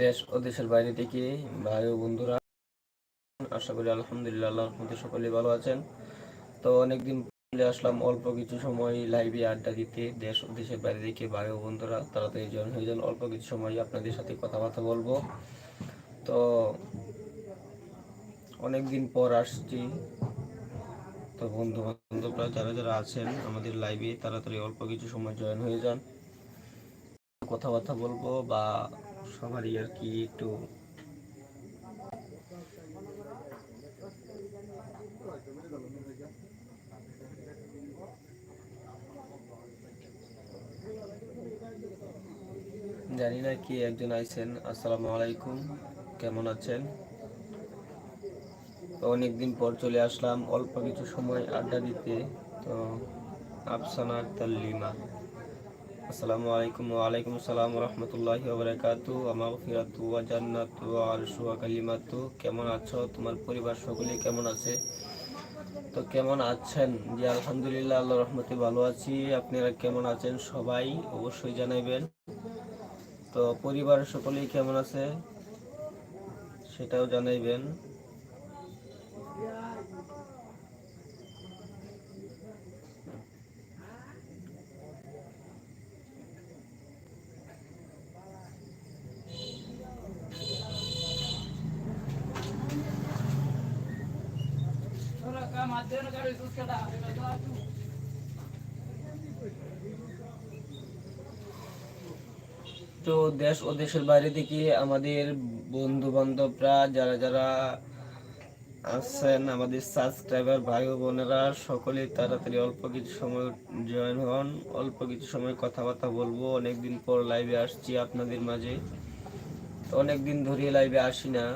দেশ ও দেশের বাইরে থেকে ভাই ও বন্ধুরা, আশা করি আলহামদুলিল্লাহ, আল্লাহর সকলেই ভালো আছেন। তো অনেকদিন চলে আসলাম অল্প কিছু সময় লাইভে আড্ডা দিতে। দেশ ও দেশের বাইরে থেকে ভাই ও বন্ধুরা তাড়াতাড়ি জয়েন হয়ে যান, অল্প কিছু সময় আপনাদের সাথে কথাবার্তা বলব। তো অনেকদিন পর আসছি। তো বন্ধু বান্ধবরা যারা যারা আছেন আমাদের লাইভে, তাড়াতাড়ি অল্প কিছু সময় জয়েন হয়ে যান। কথাবার্তা বলব বা সবারই আর কি একটু জানি না কি একজন আইছেন। আসসালামু আলাইকুম। কেমন আছেন? অনেকদিন পর চলে আসলাম। অল্প কিছু সময় আড্ডা দিতে। তো আফসানা আক্তার লিমা আসসালামু আলাইকুম আসসালাম ফিরাতু ওয়া জান্নাতু ওয়া আরশু ওয়া কালিমাতু। কেমন আছো তোমার পরিবার সকলে? কেমন আছে? তো কেমন আছেন? জি, আলহামদুলিল্লাহ আল্লাহ রহমতে ভালো আছি। আপনারা কেমন আছেন সবাই অবশ্যই জানাবেন তো পরিবার সকলেই কেমন আছে? সেটাও জানাইবেন। তো দেশ ও দেশের বাইরে থেকে আমাদের বন্ধু বান্ধবরা যারা যারা আছেন, আমাদের সাবস্ক্রাইবার ভাই বোনেরা, সকলে তাড়াতাড়ি অল্প কিছু সময় জয়েন হন। অল্প কিছু সময় কথাবার্তা বলব। অনেকদিন পর লাইভে আসছি আপনাদের মাঝে। তো অনেকদিন ধরে লাইভে আসি না।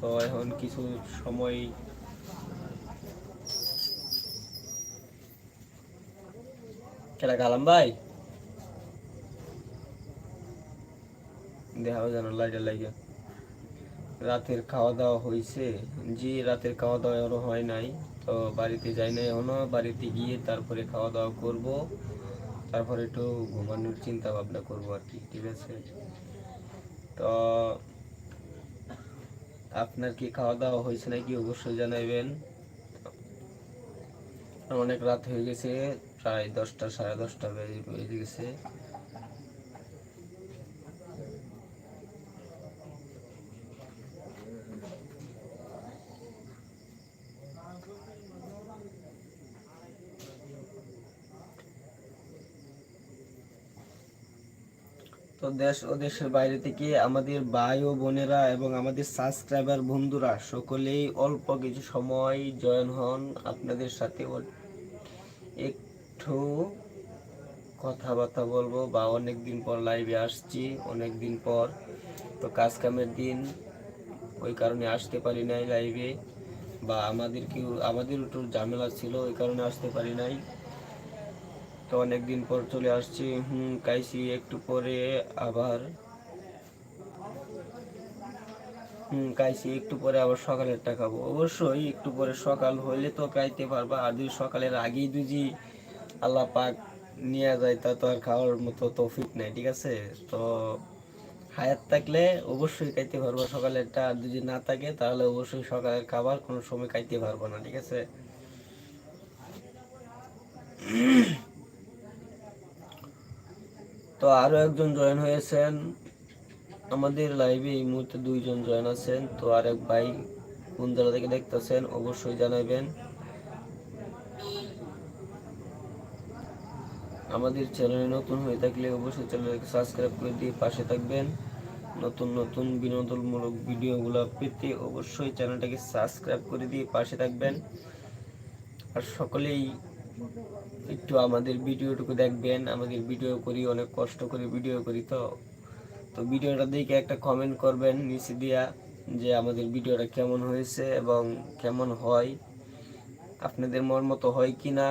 তো এখন কিছু সময় খেলা গালাম ভাই? দেখা যেন লাইটে লাগে রাতের খাওয়া দাওয়া হয়েছে জি রাতের খাওয়া দাওয়া এখনও হয় নাই, তো বাড়িতে যাই নাই এখনও। বাড়িতে গিয়ে তারপরে খাওয়া দাওয়া করব। তারপরে একটু ঘুমানোর চিন্তা ভাবনা করব আর কি, ঠিক আছে? তো আপনার কি খাওয়া দাওয়া হয়েছে নাকি অবশ্যই জানাবেন অনেক রাত হয়ে গেছে, প্রায় দশটা, সাড়ে দশটা বেজে গেছে। তো দেশ ও দেশের বাইরে থেকে আমাদের ভাই ও বোনেরা এবং আমাদের সাবস্ক্রাইবার বন্ধুরা সকলেই অল্প কিছু সময় জয়েন হন আপনাদের সাথে। একটু কথাবার্তা বলব বা অনেক দিন পর লাইভে আসছি অনেক দিন পর। তো কাজ কামের দিন ওই কারণে আসতে পারি নাই লাইভে বা আমাদের কেউ, আমাদের একটু ঝামেলা ছিল, ওই কারণে আসতে পারি নাই। তো অনেকদিন পর চলে আসছি। হুম কাইছি একটু পরে আবার। হুম কাইছি একটু পরে আবার সকালেরটা খাব। অবশ্যই একটু পরে সকাল হইলে তো খাইতে পারবা, আর যদি সকালের আগেই দুজি আল্লাহ পাক নিয়ে যায়, তা তো আর খাওয়ার মতো তৌফিক নেই, ঠিক আছে? তো হায়াত থাকলে অবশ্যই খাইতে পারব সকালেরটা, আর যদি না থাকে, তাহলে অবশ্যই সকালের খাবার কোনো সময় খাইতে পারব না, ঠিক আছে? তো আরও একজন জয়েন হয়েছেন। আমাদের লাইভে এই মুহূর্তে দুইজন জয়েন আছেন। তো আরেক ভাই কোন জায়গা থেকে দেখতেছেন, অবশ্যই জানাবেন। আমাদের চ্যানেলে নতুন হয়ে থাকলে অবশ্যই চ্যানেলকে সাবস্ক্রাইব করে দিয়ে পাশে থাকবেন। নতুন নতুন বিনোদনমূলক ভিডিওগুলো পেতে অবশ্যই চ্যানেলটাকে সাবস্ক্রাইব করে দিয়ে পাশে থাকবেন। আর সকলেই একটু আমাদের ভিডিওটুকু দেখবেন, আমাদের ভিডিও করি, অনেক কষ্ট করে ভিডিও করি তো। তো ভিডিওটা দেখে একটা কমেন্ট করবেন নিচে দিয়া যে আমাদের ভিডিওটা কেমন হয়েছে এবং কেমন হয়, আপনাদের মন মতো হয় কি না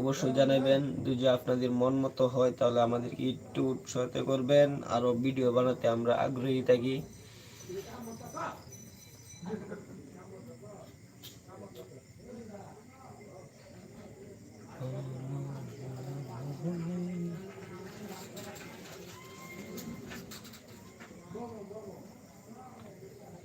অবশ্যই জানাবেন। যদি আপনাদের মন মতো হয় তাহলে আমাদেরকে একটু উৎসাহিত করবেন আরও ভিডিও বানাতে আমরা আগ্রহী থাকি।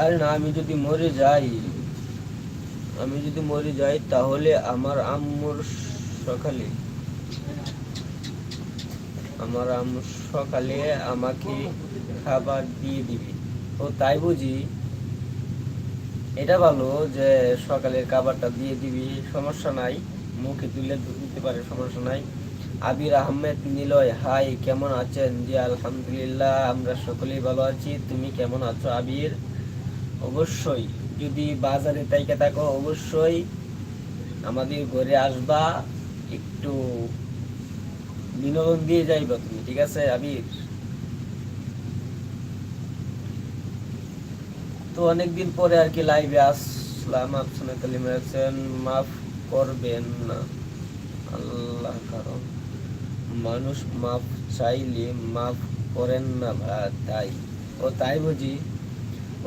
আরে না, আমি যদি মরে যাই, আমি যদি মরে যাই তাহলে আমার আম্মুর সকালে, আমার আম্মু সকালে আমাকে খাবার দিয়ে দিবে। ও তাই বুঝি? এটা ভালো যে সকালের খাবারটা দিয়ে দিবি, সমস্যা নাই। মুখে তুলে দিতে পারে, সমস্যা নাই। আবির আহমেদ নিলয়, হাই, কেমন আছেন? জি, আলহামদুলিল্লাহ, আমরা সকলেই ভালো আছি। তুমি কেমন আছো আবির? অবশ্যই। যদি বাজারে তাইকে থাকো, অবশ্যই আমাদের ঘরে আসবা। একটু বিনোদন দিয়ে যাইবা তুমি, ঠিক আছে আবির? তো অনেকদিন পরে আর কি লাইভে আসলাম আপসনে কালিম মাফ করবেন না। আল্লাহ কারণ। মানুষ মাফ চাইলে মাফ করেন না তাই। ও তাই বুঝি?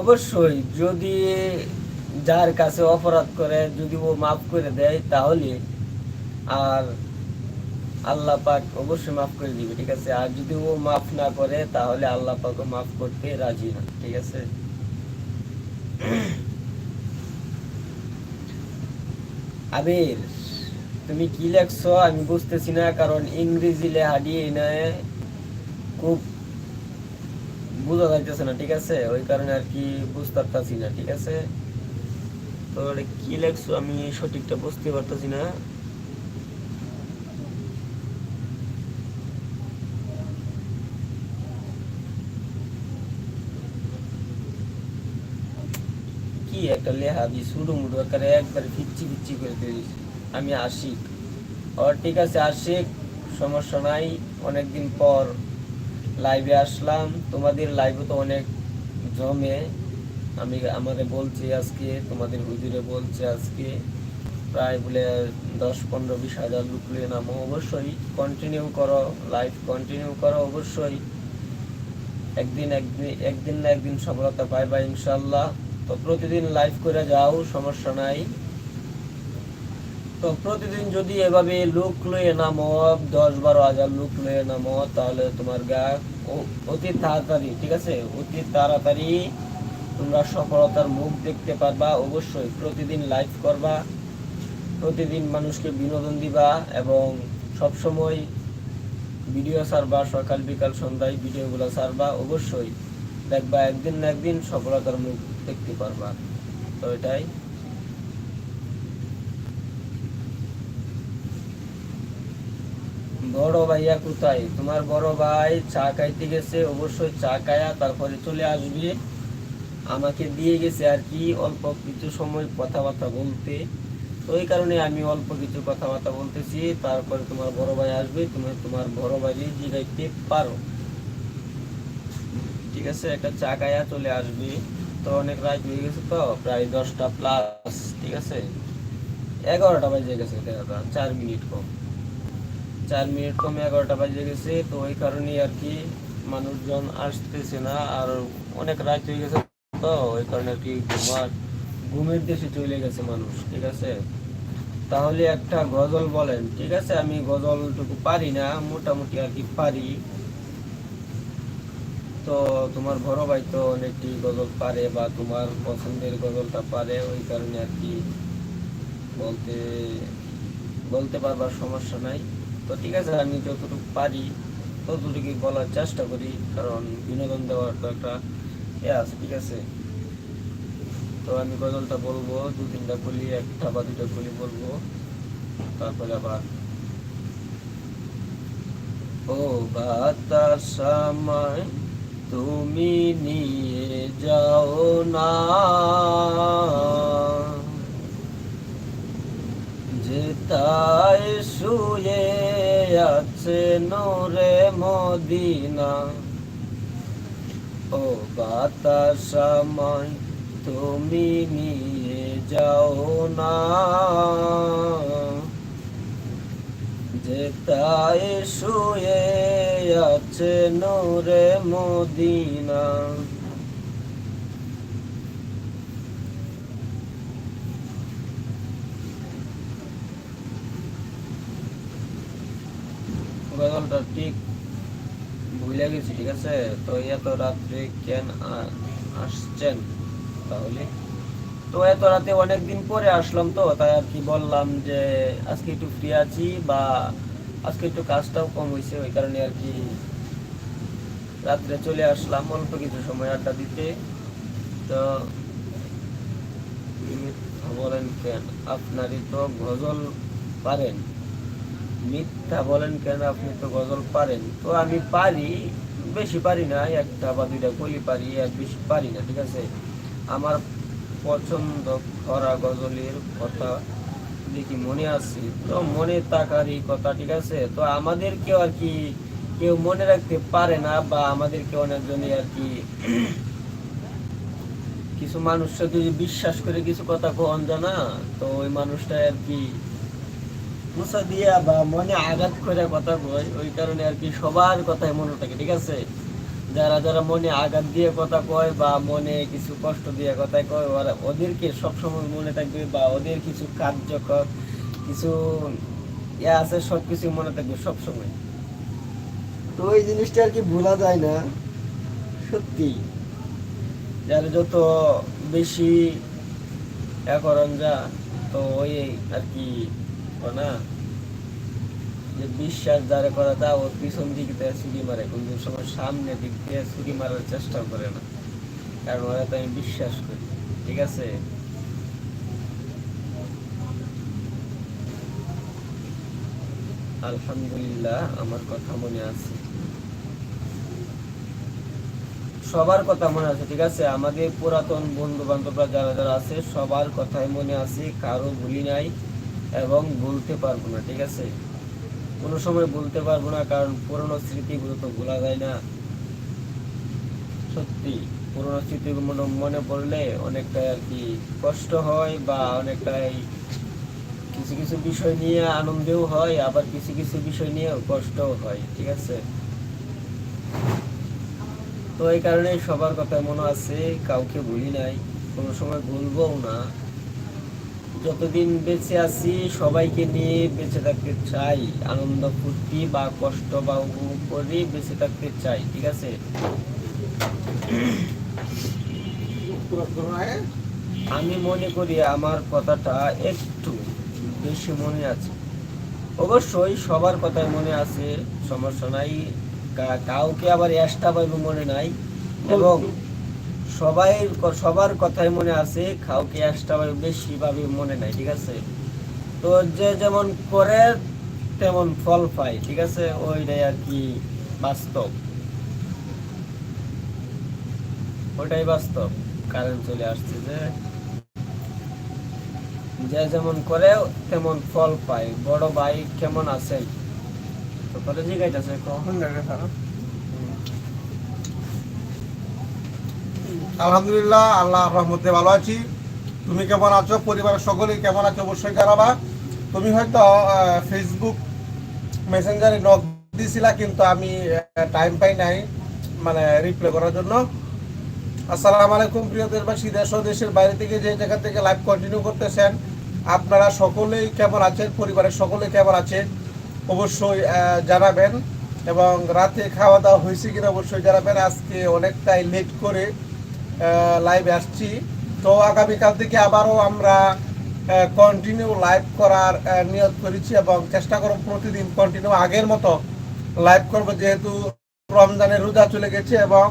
অবশ্যই, যদি যার কাছে অপরাধ করে, যদি ও মাফ করে দেয়, তাহলে আর আল্লাহ পাক অবশ্যই মাফ করে দিবে, ঠিক আছে? আর যদি ও মাফ না করে, তাহলে আল্লাহ পাকও মাফ করতে রাজি না, ঠিক আছে? আবির তুমি কি লেখছো? আমি বুঝতেছি না, কারণ ইংরেজি লেখা দিয়ে নয় খুব বোঝা যাইতেছে না, ঠিক আছে? ওই কারণে আর কি বুঝতে পারতাছি না, ঠিক আছে? তো কি লেখছো? আমি সঠিকটা বুঝতে পারতাছি না। কি একটা লেহা দি সুডু মুডু একবারে পিচ্ছি পিচ্ছি করে দিয়েছি আমি আশিক। ওর ঠিক আছে, আশিক, সমস্যা নাই, অনেকদিন পর লাইভে আসলাম। তোমাদের লাইভে তো অনেক জমে। আমি আমারে বলছি আজকে, তোমাদের হুজুরে বলছে আজকে, প্রায় বলে দশ, পনেরো, বিশ হাজার লোক লিয়ে নামো। অবশ্যই কন্টিনিউ করো লাইভ কন্টিনিউ করো, অবশ্যই। একদিন একদিন একদিন না একদিন সফলতা পাইবা ইনশাল্লাহ তো প্রতিদিন লাইভ করে যাও, সমস্যা নাই। তো প্রতিদিন যদি এভাবে লোক লয়ে নামো, দশ বারো হাজার লোক লয়ে নামো, তাহলে তোমার গা অতি তাড়াতাড়ি, ঠিক আছে? অতি তাড়াতাড়ি তোমরা সফলতার মুখ দেখতে পারবা, অবশ্যই প্রতিদিন লাইভ করবা, প্রতিদিন মানুষকে বিনোদন দিবা এবং সব সময় ভিডিও ছাড়বা, সকাল, বিকাল, সন্ধ্যায় ভিডিওগুলো ছাড়বা, অবশ্যই দেখবা একদিন না একদিন সফলতার মুখ দেখতে পারবা। তো এটাই। বড় ভাইয়া কোথায়? তোমার বড় ভাই চা খাইতে গেছে, অবশ্যই চা খায়া তারপরে চলে আসবে। আমাকে দিয়ে গেছে আর কি, অল্প কিছু সময় কথাবার্তা বলতে। তো কারণে আমি অল্প কিছু কথাবার্তা বলতেছি, তারপরে তোমার বড় ভাই আসবে, তুমি তোমার বড় ভাই জিগাইতে পারো। ঠিক আছে, একটা চা খায়া চলে আসবে। তো অনেক রাত হয়ে গেছে তো, প্রায় দশটা প্লাস ঠিক আছে? এগারোটা বাজে গেছে চার মিনিট কম। চার মিনিট কমে এগারোটা বাজে গেছে, তো ওই কারণেই আর কি মানুষজন আসতেছে না, আর অনেক রাত হয়ে গেছে তো ওই কারণে আর কি ঘুমার ঘুমের দেশে চলে গেছে মানুষ, ঠিক আছে? তাহলে একটা গজল বলেন, ঠিক আছে? আমি গজলটুকু পারি না, মোটামুটি আর কি পারি। তো তোমার বড় ভাই তো অনেকটি গজল পারে বা তোমার পছন্দের গজলটা পারে, ওই কারণে আর কি বলতে বলতে পারবার সমস্যা নাই। তো ঠিক আছে, আমি যতটুকু পারি ততটুকুই বলার চেষ্টা করি, কারণ বিনোদন দেওয়ার তো একটা এ আছে, ঠিক আছে? তো আমি গজলটা বলব, দু তিনটা কলি একটা বা দুটা কলি বলব, তারপরে আবার। ও বাতাস আমায় তুমি নিয়ে যাও না। যে তাই শুয়ে আছে নোরে মদিনা। ও বাতাস তুমি নিয়ে যাও না। যে তাই শুয়ে আছে নোরে মদিনা। গজলটা ঠিক ভুলে গেছি, ঠিক আছে? তো এত রাত্রে কেন আসছেন তাহলে? তো এত রাতে অনেকদিন পরে আসলাম তো, তাই আর কি বললাম যে আজকে একটু ফ্রি আছি বা আজকে একটু কাজটাও কম হয়েছে ওই কারণে আর কি রাত্রে চলে আসলাম অল্প কিছু সময় আড্ডা দিতে। তো বলেন কেন? আপনারই তো গজল পারেন। মিথ্যা বলেন কেন? আপনি তো গজল পারেন। তো আমি পারি, বেশি পারি না, একটা বা দুইটা কলি পারি, আর বেশি পারি না, ঠিক আছে? আমার পছন্দ করা গজলের কথা দেখি মনে আছে। তো মনে থাকারই কথা, ঠিক আছে? তো আমাদের কেউ আর কি কেউ মনে রাখতে পারে না, বা আমাদেরকে অনেকজনই আর কি কিছু মানুষ যদি বিশ্বাস করে কিছু কথা কখন জানা, তো ওই মানুষটা আর কি মুসা দিয়া বা মনে আঘাত করে কথা কয়, ওই কারণে আর কি সবার কথাই মনে থাকে, ঠিক আছে? যারা যারা মনে আঘাত দিয়ে কথা কয় বা মনে কিছু কষ্ট দিয়ে কথা কয়, ওরা ওদেরকে সবসময় মনে থাকবে বা ওদের কিছু কার্যকর, কিছু ইয়ে আছে সব কিছু মনে থাকবে সবসময়। তো ওই জিনিসটা আর কি ভোলা যায় না, সত্যি। যার যত বেশি ইয়া করেন যা, তো ওই আর কি যে বিশ্বাস যারা করা, তা ও পিছন দিক দিয়ে ছুরি মারে। কিন্তু সময় সামনে দিক দিয়ে ছুরি মারার চেষ্টা করে না। কারণ ওরা তো আমি বিশ্বাস করি। ঠিক আছে? আলহামদুলিল্লাহ, আমার কথা মনে আছে। সবার কথা মনে আছে, ঠিক আছে? আমাদের পুরাতন বন্ধু বান্ধবরা যারা যারা আছে, সবার কথাই মনে আছে, কারও ভুলি নাই। এবং বলতে পারব না, ঠিক আছে? কোনো সময় বলতে পারব না, কারণ পুরনো স্মৃতিগুলো তো ভোলা যায় না। সত্যি, পুরনো স্মৃতিগুলো মনে- পড়লে অনেকটা আর কি কষ্ট হয় বা অনেকটাই কিছু কিছু বিষয় নিয়ে আনন্দেও হয়, আবার কিছু কিছু বিষয় নিয়েও কষ্টও হয়, ঠিক আছে? তো এই কারণে সবার কথা মনে আছে, কাউকে ভুলি নাই, কোনো সময় ভুলবও না। যতদিন বেঁচে আছি, সবাইকে নিয়ে বেঁচে থাকতে চাই। আনন্দ ফুর্তি বা কষ্ট বা উপভোগ করে বেঁচে থাকতে চাই, ঠিক আছে? আমি মনে করি আমার কথাটা একটু বেশি মনে আছে। অবশ্যই সবার কথাই মনে আছে, সমস্যা নাই কাউকে আবার এক্সট্রা ভাবে মনে নাই। এবং সবাই সবার কথাই মনে আছে, কাউকে এক্সট্রা ভাবে বেশি ভাবে মনে নাই, ঠিক আছে? তো যে যেমন করে, তেমন ফল পায়, ঠিক আছে? ওইটাই আর কি বাস্তব। ওটাই বাস্তব। কারেন্ট চলে আসছে যে যে যেমন করে, তেমন ফল পায়। বড় ভাই কেমন আছেন তো পরে জিজ্ঞাসা কখন লাগে আলহামদুলিল্লাহ, আল্লাহ রহমতে ভালো আছি। তুমি কেমন আছো? পরিবারের সকলেই কেমন আছো? অবশ্যই জানাবা। তুমি হয়তো ফেসবুক মেসেঞ্জারে নক দিছিলা, কিন্তু আমি টাইম পাই নাই মানে রিপ্লাই করার জন্য। আসসালামু আলাইকুম, প্রিয় দেশবাসী। দেশ ও দেশের বাইরে থেকে যে জায়গা থেকে লাইভ কন্টিনিউ করতেছেন, আপনারা সকলেই কেমন আছেন? পরিবারের সকলেই কেমন আছেন? অবশ্যই জানাবেন। এবং রাতে খাওয়া দাওয়া হয়েছে কিনা অবশ্যই জানাবেন। আজকে অনেকটাই লেট করে লাইভে আসছি। তো আগামীকাল থেকে আবারও আমরা কন্টিনিউ লাইভ করার নিয়োগ করেছি এবং চেষ্টা করব প্রতিদিন কন্টিনিউ আগের মতো লাইভ করব যেহেতু রমজানের রোজা চলে গেছে এবং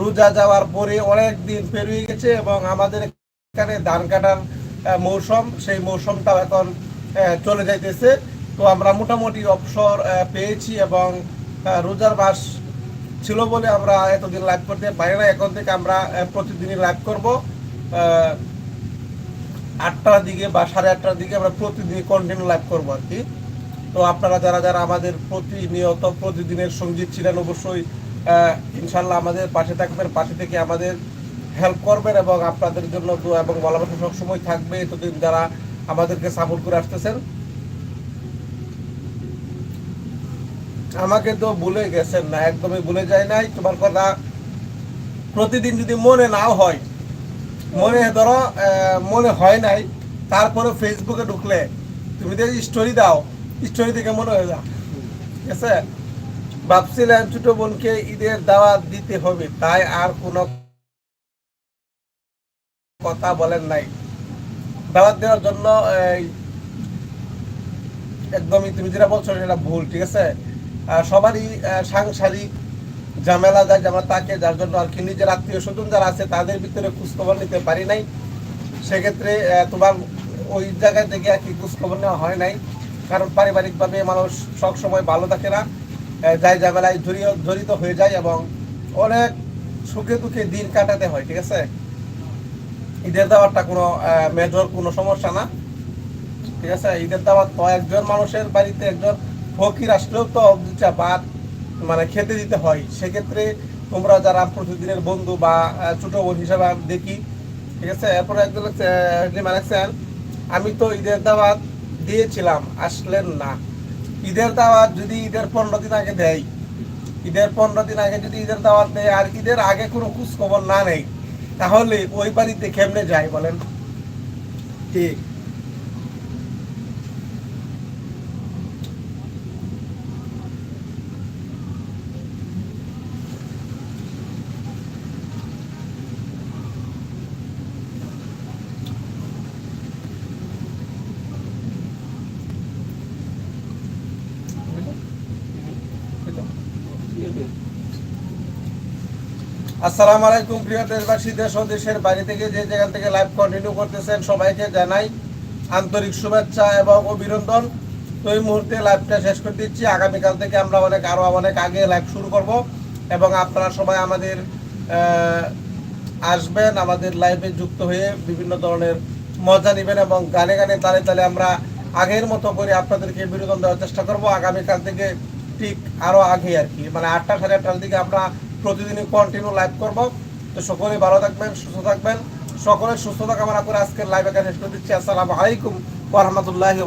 রোজা যাওয়ার পরে অনেক দিন পেরিয়ে গেছে এবং আমাদের এখানে ধান কাটার মৌসুম, সেই মৌসুমটাও এখন চলে যাইতেছে। তো আমরা মোটামুটি অবসর পেয়েছি এবং রোজার মাস ছিল বলে আমরা এতদিন লাইভ করতে পারি না এখন থেকে আমরা প্রতিদিনই লাইভ করব। আটটার দিকে বা সাড়ে আটটার দিকে আমরা প্রতিদিন কন্টিনিউ লাইভ করব আর কি। তো আপনারা যারা যারা আমাদের প্রতিনিয়ত প্রতিদিনের সংগীত ছিলেন, অবশ্যই ইনশাল্লাহ আমাদের পাশে থাকবেন, পাশে থেকে আমাদের হেল্প করবেন এবং আপনাদের জন্য এবং ভালোবাসা সবসময় থাকবে। এতদিন যারা আমাদেরকে সাপোর্ট করে আসতেছেন আমাকে তো ভুলে গেছেন না, একদমই ভুলে যায় নাই। তোমার কথা প্রতিদিন যদি মনে নাও হয়, মনে ধরো মনে হয় নাই, তারপরে ফেসবুকে ঢুকলে তুমি যদি স্টোরি দাও স্টোরি থেকে মনে হয়ে যাও ঠিক আছে? ভাবছিলাম ছোট বোনকে ঈদের দাওয়াত দিতে হবে, তাই আর কোনো কথা বলেন নাই। দাওয়াত দেওয়ার জন্য একদমই তুমি যেটা বলছো সেটা ভুল, ঠিক আছে? সবারই সাংসারিক ঝামেলা যায়, যেমন তাকে, যার জন্য আর কি নিজের আত্মীয় স্বজন যারা আছে, তাদের ভিতরে খোঁজখবর নিতে পারি নাই। সেক্ষেত্রে তোমার ওই জায়গায় থেকে আর কি খোঁজখবর নেওয়া হয় নাই। কারণ পারিবারিকভাবে মানুষ সব সময় ভালো থাকে না। যাই ঝামেলায় জড়িয়ে, জড়িত হয়ে যায় এবং অনেক সুখে দুঃখে দিন কাটাতে হয়, ঠিক আছে? ঈদের দাওয়াতটা কোনো মেজর কোনো সমস্যা না। ঠিক আছে? ঈদের দাওয়াত একজন মানুষের বাড়িতে একজন ফকির আসলেও তো দুটা ভাত মানে খেতে দিতে হয়। সেক্ষেত্রে তোমরা যারা প্রতিদিনের বন্ধু বা ছোট বোন হিসাবে দেখি, ঠিক আছে? এরপরে একজন লিখছেন আমি তো ঈদের দাওয়াত দিয়েছিলাম, আসলেন না। ঈদের দাওয়াত যদি ঈদের পনেরো দিন আগে দেয়। ঈদের পনেরো দিন আগে যদি ঈদের দাওয়াত দেয় আর ঈদের আগে কোনো খোঁজ খবর না নেই তাহলে ওই বাড়িতে কেমনে যায় বলেন? ঠিক। আসসালামু আলাইকুম, প্রিয় দেশবাসী, দেশ ও দেশের বাইরে থেকে যে জায়গা থেকে লাইভ কন্টিনিউ করতেছেন, সবাইকে জানাই আন্তরিক শুভেচ্ছা এবং অভিনন্দন। তো এই মুহূর্তে লাইভটা শেষ করে দিচ্ছি। আগামীকাল থেকে আমরা অনেক আরও অনেক আগে লাইভ শুরু করব এবং আপনারা সবাই আমাদের আসবেন, আমাদের লাইভে যুক্ত হয়ে বিভিন্ন ধরনের মজা নেবেন এবং গানে গানে তালে তালে আমরা আগের মতো করে আপনাদেরকে বিনোদন দেওয়ার চেষ্টা করব। আগামীকাল থেকে ঠিক আরও আগে আর কি। মানে আটটা সাড়ে আটটার দিকে আমরা প্রতিদিনই কন্টিনিউ লাইভ করব। তো সকলে ভালো থাকবেন, সুস্থ থাকবেন। সকলের সুস্থতা কামনা করে আজকের লাইভ এখানে শেষ করে দিচ্ছি। আসসালামু আলাইকুম ওয়া রাহমাতুল্লাহি